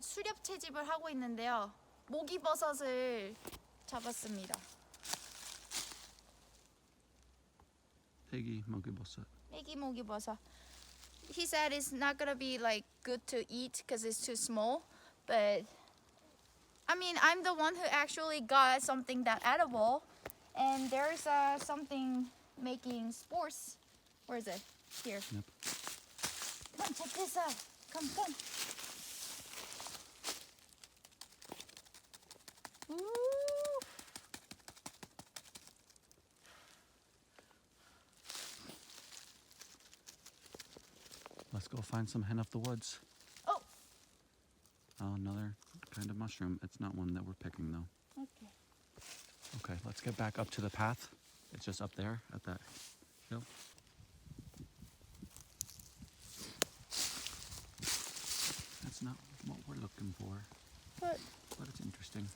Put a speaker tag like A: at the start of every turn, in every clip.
A: 수렵 채집을 하고 있는데요. 모기버섯을 잡았습니다.
B: 애기 먹이버섯.
A: 애기 모기버섯. He said it's not gonna be like good to eat because it's too small, but I mean I'm the one who actually got something that edible, and there's uh, something making spores. Where is it? Here.
B: Yep.
A: Come on, check this out. Come, come.
B: Let's go find some hen of the woods.
A: Oh,
B: Oh, another kind of mushroom. It's not one that we're picking though.
A: okay.
B: Okay, let's get back up to the path. It's just up there at that hill. That's not what we're looking for,
A: But,
B: but it's interesting.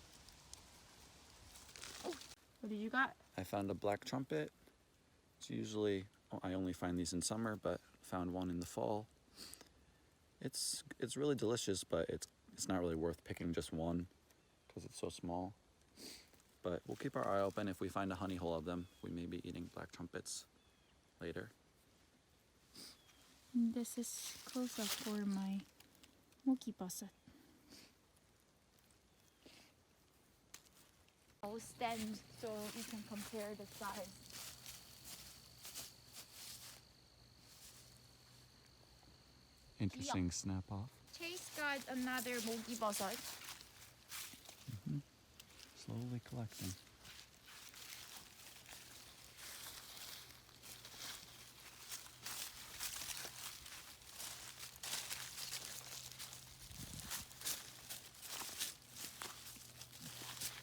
A: What did you got?
B: I found a black trumpet. It's usually oh, I only find these in summer, but found one in the fall. It's it's really delicious, but it's it's not really worth picking just one because it's so small. But we'll keep our eye open. If we find a honey hole of them, we may be eating black trumpets later.
A: Mm, this is close up for my moki stand so you can compare the size.
B: Interesting snap off.
A: Chase got another moki basset. Mm-hmm.
B: Slowly collecting.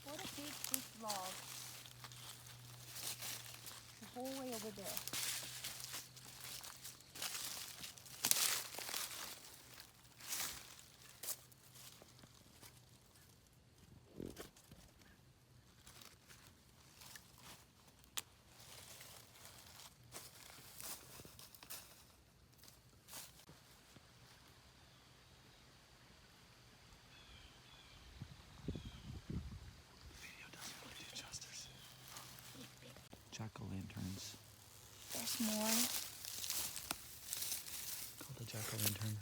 A: What a big, big log. The whole way over there.
B: Video doesn't really do justice. Jack o' lanterns.
A: There's more.
B: Called a jack o' lantern.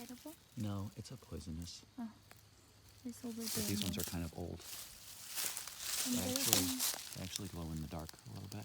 A: Edible?
B: No, it's a poisonous.
A: It's over there.
B: But these ones are kind of old. They actually, they actually glow in the dark a little bit.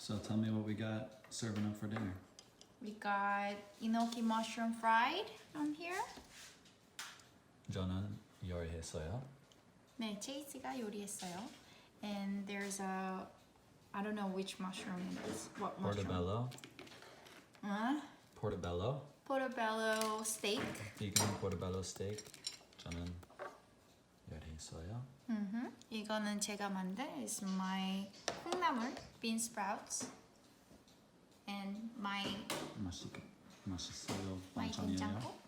B: So tell me what we got serving up for dinner.
A: We got enoki mushroom fried on here.
B: 저는 요리했어요.
A: 네, 체이스가 요리했어요. And there's a I don't know which mushroom it is. What mushroom?
B: Portobello.
A: 어?
B: Portobello.
A: Portobello steak.
B: Vegan portobello steak. 저는 요리했어요.
A: 음, 이거는 제가 만든 is my 콩나물 bean sprouts and my
B: 맛있 맛있어요.
A: my
B: 반찬이에요.
A: 된장국.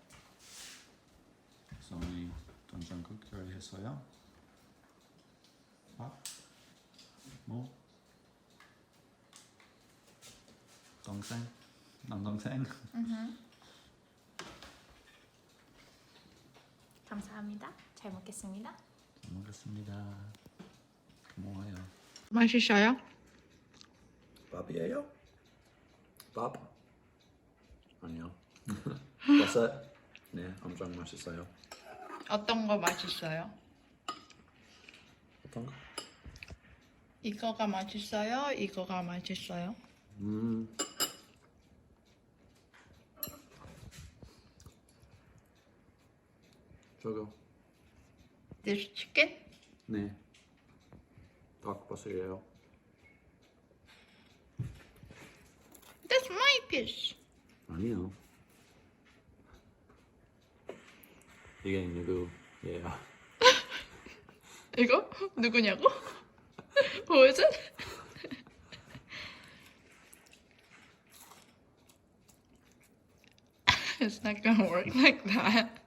B: 소니 된장국 요리했어요. 밥, 뭐, 동생, 남동생.
A: 음. 감사합니다. 잘 먹겠습니다.
B: 잘 먹겠습니다. 고마워요.
C: 맛있어요?
B: 밥이에요? 밥? 아니요. 버섯? 네, 엄청 맛있어요.
C: 어떤 거 맛있어요?
B: 어떤 거?
A: 이거가 맛있어요? 이거가 맛있어요?
B: 음. 저거.
A: This chicken?
B: 네. 닭버섯이에요.
A: That's my piece.
B: 아니요. 이게 누구예요?
A: 이거? 누구냐고? Who is it? it's not gonna work like that.